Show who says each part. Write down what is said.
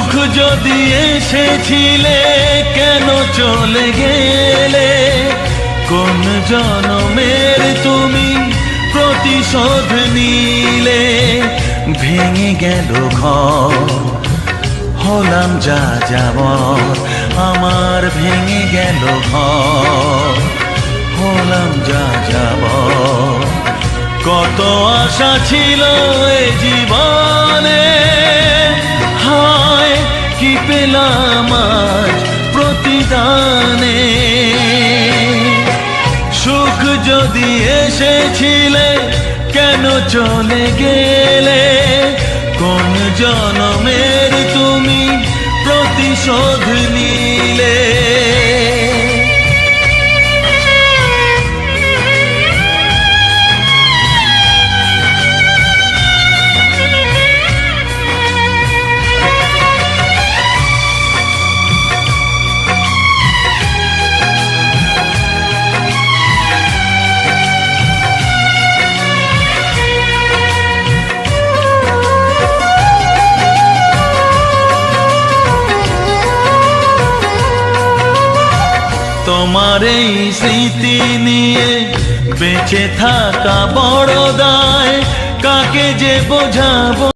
Speaker 1: সুখ যদি এসেছিলে, কেন চলে গেলে? কোন জনমের তুমি প্রতিশোধ নিলে? ভেঙে গেল ঘর, হলাম যা যাব আমার ভেঙে গেল ঘর, হলাম যা যাব কত আশা ছিল এ জীবনে পেলাম প্রতিদানে। সুখ যদি এসেছিলে কেন চলে গেলে? কোন জনমের তোমার এই স্মৃতি নিয়ে বেঁচে থাকা বড় দায় কাকে যে বোঝাবো?